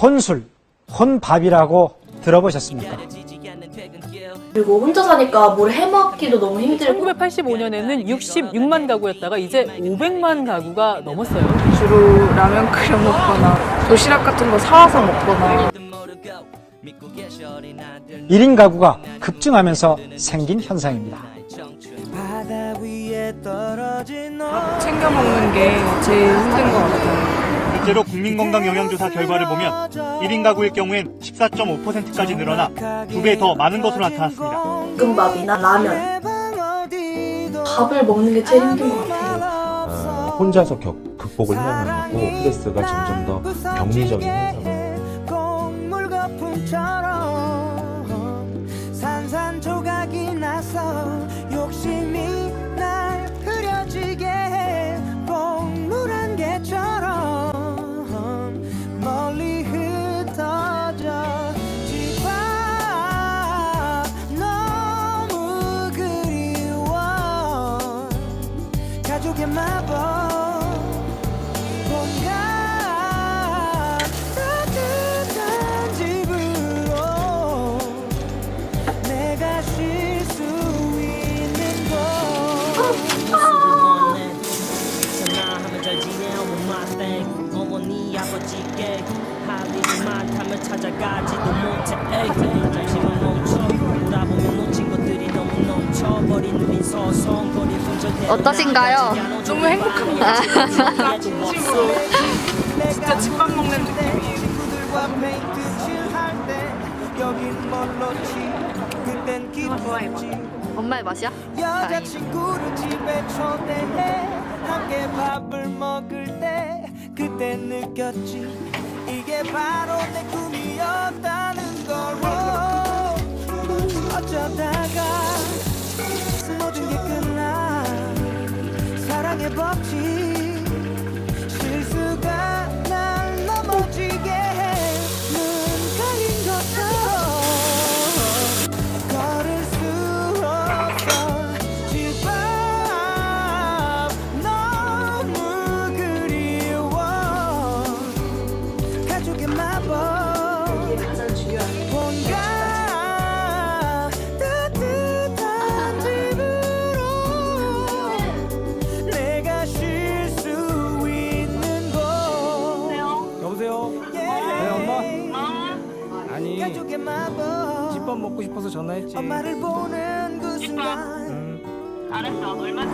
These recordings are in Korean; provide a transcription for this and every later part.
혼술, 혼밥이라고 들어보셨습니까? 그리고 혼자 사니까 뭘 해먹기도 너무 힘들고 1985년에는 66만 가구였다가 이제 500만 가구가 넘었어요. 주로 라면 끓여 먹거나 도시락 같은 거 사와서 먹거나 1인 가구가 급증하면서 생긴 현상입니다. 챙겨 먹는 게 제일 힘든 것 같아요. 실제로 국민건강영양조사 결과를 보면 1인 가구일 경우엔 14.5%까지 늘어나 두배더 많은 것으로 나타났습니다. 볶음밥이나 라면 밥을 먹는 게 제일 힘든 것 같아요. 아, 혼자서 격, 극복을 해야만 하고 스트레스가 점점 더 병리적인 현상으로 가족의 마법. 뭔가 따뜻한 집으로 내가 쉴 수 있는 곳. 전화하면 잘 지내 엄마. 땡 어머니 아버지께 할 일이 많다면 찾아가지도 못해. 잠시만 멈춰 어떠신가요? 너무 행복합니다. 진심으로 진짜 집밥 먹는 느낌이에요. 기뻤지 엄마의 맛이야? 여자친구를 집에 초대해 함께 밥을 먹을 때 그때 느꼈지 이게 바로 내 꿈이었다는 걸 어쩌다가 사랑의 네 엄마? 아니 집밥 먹고 싶어서 전화했지. 엄마를 보는 그 순간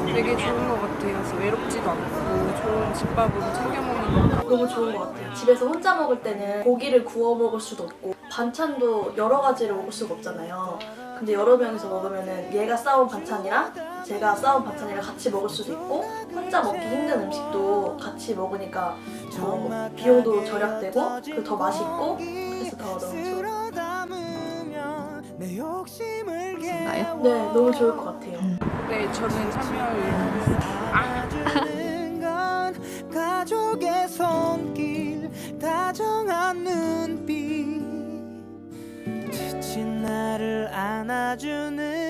되게 좋은 것 같아요. 그래서 외롭지도 않고 좋은 집밥으로 챙겨 먹는 거. 너무 좋은 것 같아요. 집에서 혼자 먹을 때는 고기를 구워 먹을 수도 없고 반찬도 여러 가지를 먹을 수가 없잖아요. 근데 여러 명이서 먹으면은 얘가 싸온 반찬이랑 제가 싸온 반찬이랑 같이 먹을 수도 있고 혼자 먹기 힘든 음식도 같이 먹으니까 뭐 비용도 절약되고 그리고 더 맛있고 그래서 더 너무 나요? 네, 너무 좋을 것 같아요. 네, 저는 건 가족의 손길 다정한 눈빛 지친 나를 안아주는